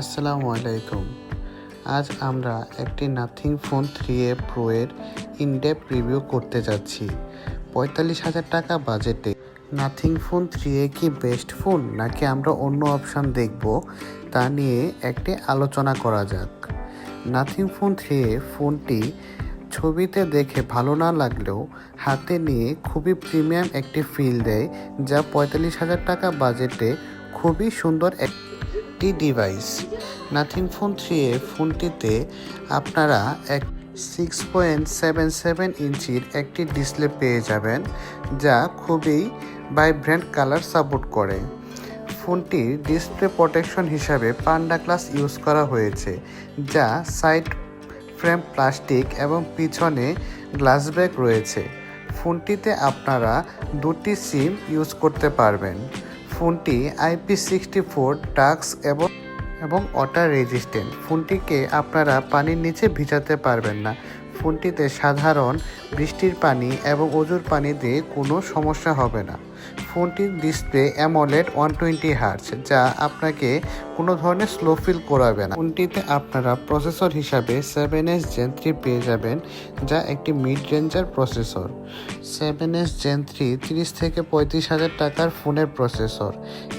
আসসালামু আলাইকুম। আজ আমরা একটি Nothing phone three A pro এর ইনডেপ রিভিউ করতে যাচ্ছি। পঁয়তাল্লিশ হাজার টাকা বাজেটে নাথিং ফোন থ্রি এ কি বেস্ট ফোন নাকি আমরা অন্য অপশান দেখব? তা নিয়ে একটি আলোচনা করা যাক। নাথিং ফোন থ্রি এ ফোনটি ছবিতে দেখে ভালো না লাগলেও হাতে নিয়ে খুবই প্রিমিয়াম একটি ফিল দেয়, যা পঁয়তাল্লিশ হাজার টাকা বাজেটে খুবই সুন্দর একটি device nothing phone three A ফোনটিতে আপনারা এক সিক্স পয়েন্ট সেভেন সেভেন ইঞ্চির একটি ডিসপ্লে পেয়ে যাবেন, যা খুবই ভাইব্রেন্ট কালার সাপোর্ট করে। ফোনটির ডিসপ্লে প্রোটেকশন হিসাবে পান্ডা গ্লাস ইউজ করা হয়েছে, যা সাইড ফ্রেম প্লাস্টিক এবং পিছনে গ্লাস ব্যাগ রয়েছে। ফোনটিতে আপনারা দুটি সিম ইউজ করতে পারবেন। ফোনটি আইপি সিক্সটি ফোর টাক্স এবং এবং ওয়াটার রেজিস্ট্যান্ট। ফোনটিকে আপনারা পানির নিচে ভিজাতে পারবেন না। ফোনটিতে সাধারণ বৃষ্টির পানি এবং অজুর পানি দিয়ে কোনো সমস্যা হবে না। ফোনটির display AMOLED one twenty hertz যা আপনাকে কোনো ধরনের স্লো ফিল করাবে না। ফোনটিতে আপনারা প্রসেসর হিসাবে সেভেন এস জেন থ্রি পেয়ে যাবেন, যা একটি mid ranger processor. Seven S gen three তিরিশ থেকে পঁয়ত্রিশ হাজার টাকার ফোনের প্রসেসর।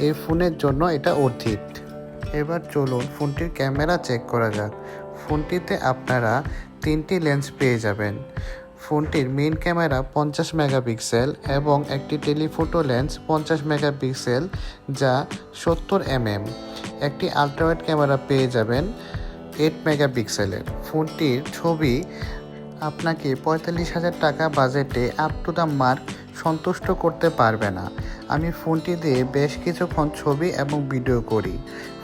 এই ফোনের জন্য এটা অর্ধিত এবার চলুন ফোনটির ক্যামেরা চেক করা যাক। ফোনটিতে আপনারা তিনটি লেন্স পেয়ে যাবেন। ফোনটির মেন ক্যামেরা পঞ্চাশ মেগাপিক্সেল এবং একটি টেলিফোটো লেন্স পঞ্চাশ মেগাপিক্সেল যা সত্তর এমএম। একটি আলট্রাওয়াইড ক্যামেরা পেয়ে যাবেন এইট মেগাপিক্সেলের ফোনটির ছবি আপনাকে পঁয়তাল্লিশ হাজার টাকা বাজেটে আপ টু দ্য মার্ক সন্তুষ্ট করতে পারবে না। আমি ফোনটি দিয়ে বেশ কিছুক্ষণ ছবি এবং ভিডিও করি।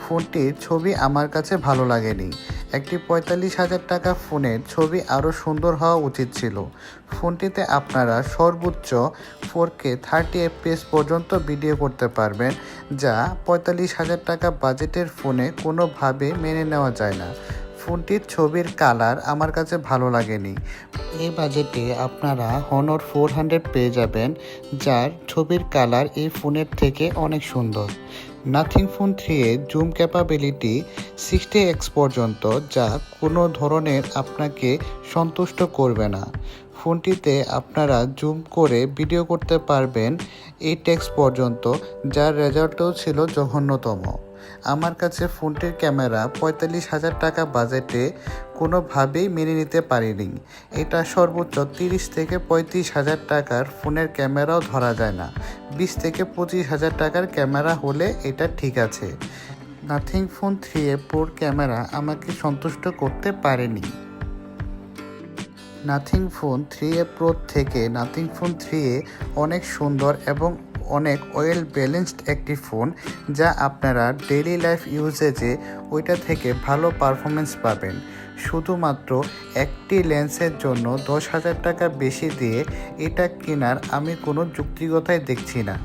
ফোনটির ছবি আমার কাছে ভালো লাগেনি। একটি পঁয়তাল্লিশ হাজার টাকা ফোনের ছবি আরও সুন্দর হওয়া উচিত ছিল। ফোনটিতে আপনারা সর্বোচ্চ ফোর কে থার্টি এফপিএস পর্যন্ত ভিডিও করতে পারবেন, যা পঁয়তাল্লিশ হাজার টাকা বাজেটের ফোনে কোনোভাবে মেনে নেওয়া যায় না। ফোনটির ছবির কালার আমার কাছে ভালো লাগেনি। এই বাজেটে আপনারা হনর ফোর হান্ড্রেড পেয়ে যাবেন, যার ছবির কালার এই ফোনের থেকে অনেক সুন্দর। Nothing phone three A zoom capability sixty X পর্যন্ত, যা কোনো ধরনের আপনাকে সন্তুষ্ট করবে না। ফোনটিতে আপনারা জুম করে ভিডিও করতে পারবেন এই এক্স পর্যন্ত, যার রেজাল্টও ছিল জঘন্যতম। আমার কাছে ফোনটির ক্যামেরা পঁয়তাল্লিশ হাজার টাকা বাজেটে কোনোভাবেই মেনে নিতে পারিনি। এটা সর্বোচ্চ তিরিশ থেকে পঁয়ত্রিশ হাজার টাকার ফোনের ক্যামেরাও ধরা যায় না। বিশ থেকে পঁচিশ হাজার টাকার ক্যামেরা হলে এটা ঠিক আছে। Nothing phone three A poor camera আমাকে সন্তুষ্ট করতে পারেনি। Nothing phone three A pro থেকে নাথিং ফোন থ্রি এ অনেক সুন্দর এবং অনেক ওয়েল ব্যালেন্সড একটি ফোন, যা আপনারা ডেইলি লাইফ ইউজেজে ওইটা থেকে ভালো পারফরমেন্স পাবেন। শুধুমাত্র একটি লেন্সের জন্য দশ হাজার টাকা বেশি দিয়ে এটা কেনার আমি কোনো যুক্তিগতাই দেখছি না।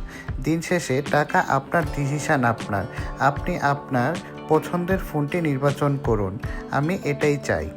দিন শেষে টাকা আপনার ডিসিশান আপনার। আপনি আপনার পছন্দের ফোনটি নির্বাচন করুন। আমি এটাই চাই।